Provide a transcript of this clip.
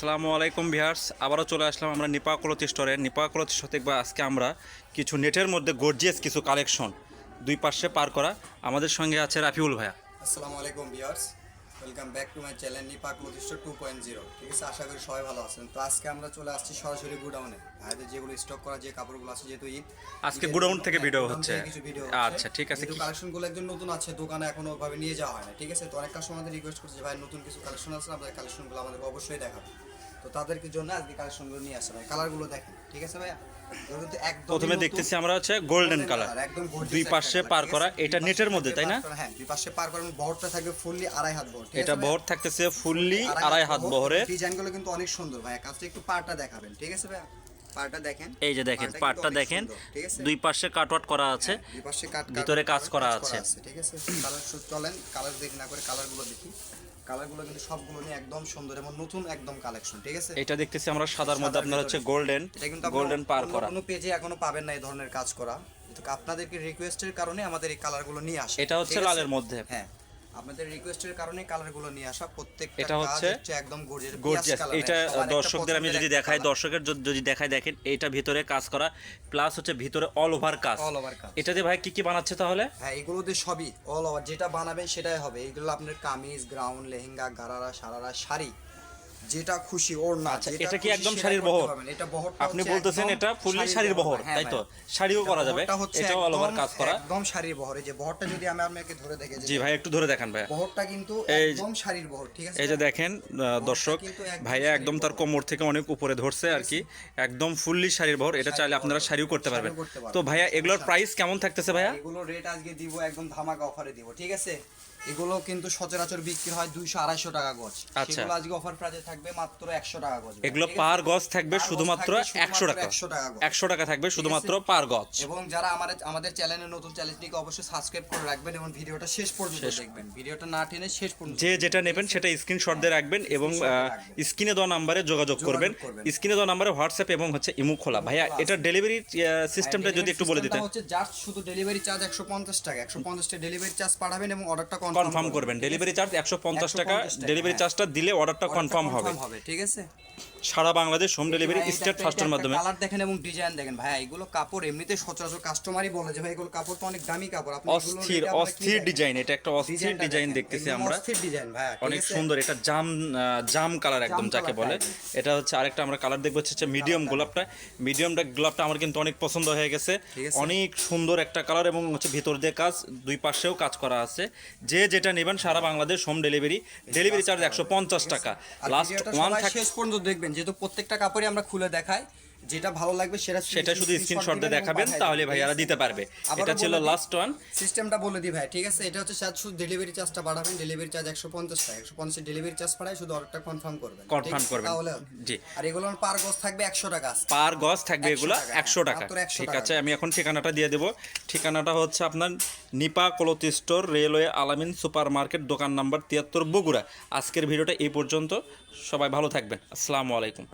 আসসালামু আলাইকুম ভিহার্স আবারও চলে আসলাম আমরা নিপাকলতি স্টোরে নিপাকলতি স্টোর থেকে আজকে আমরা কিছু নেটের মধ্যে গর্জিয়াস কিছু কালেকশন দুই পাশে পার করা। আমাদের সঙ্গে আছে রাফিউল ভাইয়া। আসসালামু আলাইকুম viewers. Welcome back to my channel নিপাক প্রতিষ্ঠা টু পয়েন্ট জিরো ঠিক আছে? আশা করি সবাই ভালো আছেন। তো আজকে আমরা চলে আসছি সরাসরি গুডাউনে। ভাইদের যেগুলো স্টক করা যে কাপড়গুলো আছে যেহেতু ঈদ আজকে গোডাউন থেকে ভিডিও হচ্ছে। কিছু ভিডিও আচ্ছা, ঠিক আছে। কালেকশন কালেকশনগুলো একদম নতুন আছে দোকানে এখনও ওভাবে নিয়ে যাওয়া হয় না। ঠিক আছে? তো অনেক কাস্টমার আমাদের রিকোয়েস্ট করছে ভাই নতুন কিছু কালেকশন আছে আপনাদের কালেকশনগুলো আমাদের অবশ্যই দেখাবেন। তো তাদেরকে জন্য আজকে কালেকশনগুলো নিয়ে আসা ভাই কালারগুলো দেখেন ঠিক আছে প্রথমে দেখতেছি আমরা হচ্ছে গোল্ডেন কালার একদম দুই পাশে পার করা আছে? এটা নেটের মধ্যে তাই না? হ্যাঁ দুই পাশে পার করার বহরটা থাকবে ফুললি আড়াই হাত বহর এটা আছে বহর থাকতেছে ফুললি আড়াই হাত বহরের ডিজাইনগুলো কিন্তু অনেক সুন্দর ভাই কাজটা একটু পাড়টা দেখাবেন ঠিক আছে ভাই এই যে দেখেন পাটটা দেখেন আছে? দুই পাশে কাটওয়াট করা আছে। কাট কাট ভিতরে কাজ করা আছে। ঠিক আছে? কালার চলেন কালার দেখি না করে কালারগুলো দেখি। কালারগুলো কিন্তু সবগুলো নিয়ে একদম সুন্দর এবং নতুন একদম কালেকশন ঠিক আছে? এটা দেখতেছি আমরা সাদার মধ্যে আপনার হচ্ছে গোল্ডেন এটা কিন্তু গোল্ডেন পার করা। কোনো পেজে এখনও পাবেন না এই ধরনের কাজ করা। কিন্তু আপনাদেরকে রিকোয়েস্টের কারণে আমাদের এই কালারগুলো নিয়ে আসে। এটা হচ্ছে লালের মধ্যে। হ্যাঁ। আপনাদের রিকোয়েস্টের কারণে কালারগুলো নিয়ে আসা প্রত্যেকটা এটা হচ্ছে একদম গর্জিয়াস এটা দর্শকদের আমি যদি দেখাই দর্শকের যদি- যদি দেখাই দেখেন এটা ভিতরে কাজ করা প্লাস হচ্ছে ভিতরে অল ওভার কাজ। অল ওভার কাজ। এটা দিয়ে ভাই কি কি বানাচ্ছে তাহলে? হ্যাঁ এগুলো দিয়ে সবই অল ওভার যেটা বানাবেন সেটাই হবে। এগুলো আপনার কামিজ গ্রাউন্ড লেহেঙ্গা গারারা সারারা শাড়ি। যেটা খুশি ওর না আচ্ছা, এটা কি একদম শাড়ির বহর? এটা বহরটা আপনি বলতেছেন এটা fully শাড়ির বহর, হ্যাঁ তাই তো? শাড়িও করা যাবে, এটাও over একদম- কাজ করা। একদম শাড়ির বহর। যে বহরটা যদি আমি আপনাকে ধরে দেখে জি ভাই একটু ধরে দেখান ভাই। বহরটা কিন্তু একদম শাড়ির বহর ঠিক আছে? এই যে দেখেন দর্শক একদম ভাইয়া একদম তার কোমর থেকে অনেক উপরে ধরছে আর কি। একদম ফুললি শাড়ির ভর এটা চাইলে আপনারা শাড়িও করতে পারবেন। শাড়িও করতে পারবেন। তো ভাইয়া এগুলোর প্রাইস কেমন থাকতেছে ভাইয়া? এগুলো রেট আজকে দিব একদম ধামাকা অফারে দিব ঠিক আছে? এগুলো কিন্তু সচরাচর বিক্রি হয় দুইশো আড়াইশো টাকা গজ। আচ্ছা। আজকে অফার প্রাইসে থাকবে মাত্র একশো টাকা গজ এগুলো পার গজ থাকবে শুধুমাত্র একশো টাকা। একশো টাকা একশো টাকা থাকবে শুধুমাত্র পার গজ। এবং যারা আমাদের আমাদের চ্যানেলের নতুন চ্যানেলটিকে অবশ্যই সাবস্ক্রাইব করে রাখবেন এবং ভিডিওটা শেষ পর্যন্ত দেখবেন। ভিডিওটা না টেনে শেষ পর্যন্ত যে যেটা নেবেন সেটা স্ক্রিনশট দিয়ে রাখবেন এবং স্ক্রিনে দেওয়া নাম্বারে যোগাযোগ করবেন। স্ক্রিনে দেওয়া নাম্বারে হোয়াটসঅ্যাপ এবং হচ্ছে ইমো খোলা। ভাইয়া এটা ডেলিভারি সিস্টেমটা যদি একটু বলে দিতেন। হচ্ছে জাস্ট শুধু ডেলিভারি চার্জ একশো পঞ্চাশ টাকা। একশো পঞ্চাশ টাকা ডেলিভারি চার্জ পাঠাবেন এবং অর্ডারটা কনফার্ম করবেন। ডেলিভারি চার্জ একশো পঞ্চাশ টাকা। ডেলিভারি হ্যাঁ। চার্জটা দিলে অর্ডারটা কনফার্ম হবে। হবে। ঠিক আছে? সারা বাংলাদেশ হোম ডেলিভারি স্টেট ফাস্টের মাধ্যমে। কালার দেখেন এবং ডিজাইন দেখেন। ভাই এগুলো কাপড় এমনিতে সচরাচর কাস্টমারই বলে যে ভাই এগুলো কাপড় তো অনেক দামি কাপড়। আপনি অস্থির অস্থির ডিজাইন এটা একটা অস্থির ডিজাইন দেখতেছি আমরা। অস্থির ডিজাইন ভাই অনেক সুন্দর এটা জাম জাম কালার একদম যাকে বলে। হ্যাঁ। এটা হচ্ছে আরেকটা আমরা কালার দেখব হচ্ছে মিডিয়াম গোলাপটা। মিডিয়ামটা গোলাপটা আমার কিন্তু অনেক পছন্দ হয়ে গেছে। অনেক সুন্দর একটা কালার এবং হচ্ছে ভিতর দিয়ে কাজ দুই পাশেও কাজ করা আছে। যে যেটা নেবেন সারা Bangladesh home delivery delivery charge একশো পঞ্চাশ টাকা। লাস্ট ভিডিওটা সবাই শেষ পর্যন্ত দেখবেন। যেহেতু প্রত্যেকটা কাপড়ই আমরা খুলে দেখাই যেটা ভালো লাগবে সেটা সেটা শুধু স্ক্রিনশট দিয়ে দেখাবেন তাহলে ভাইয়ারা দিতে পারবে। এটা ছিল লাস্ট ওয়ান সিস্টেমটা বলে দিই ভাই ঠিক আছে? এটা হচ্ছে স্যার শুধু ডেলিভারি চার্জটা বাড়াবেন ডেলিভারি চার্জ একশো পঞ্চাশ টাকা। একশো পঞ্চাশ ডেলিভারি চার্জ পাঠায় শুধু অর্ডারটা কনফার্ম করবেন আছে? করবেন। তাহলে জি। আর এগুলো পার গজ থাকবে একশো টাকা পার গজ থাকবে এগুলো টাকা, একশো টাকা। ঠিক আছে আমি এখন ঠিকানাটা দিয়ে দেবো। ঠিকানাটা হচ্ছে আপনার Nipa কলতি store railway Alamin super market দোকান নাম্বার তিয়াত্তর বগুড়া। আজকের ভিডিওটা এই পর্যন্ত। সবাই ভালো থাকবেন। আসসালামু আলাইকুম।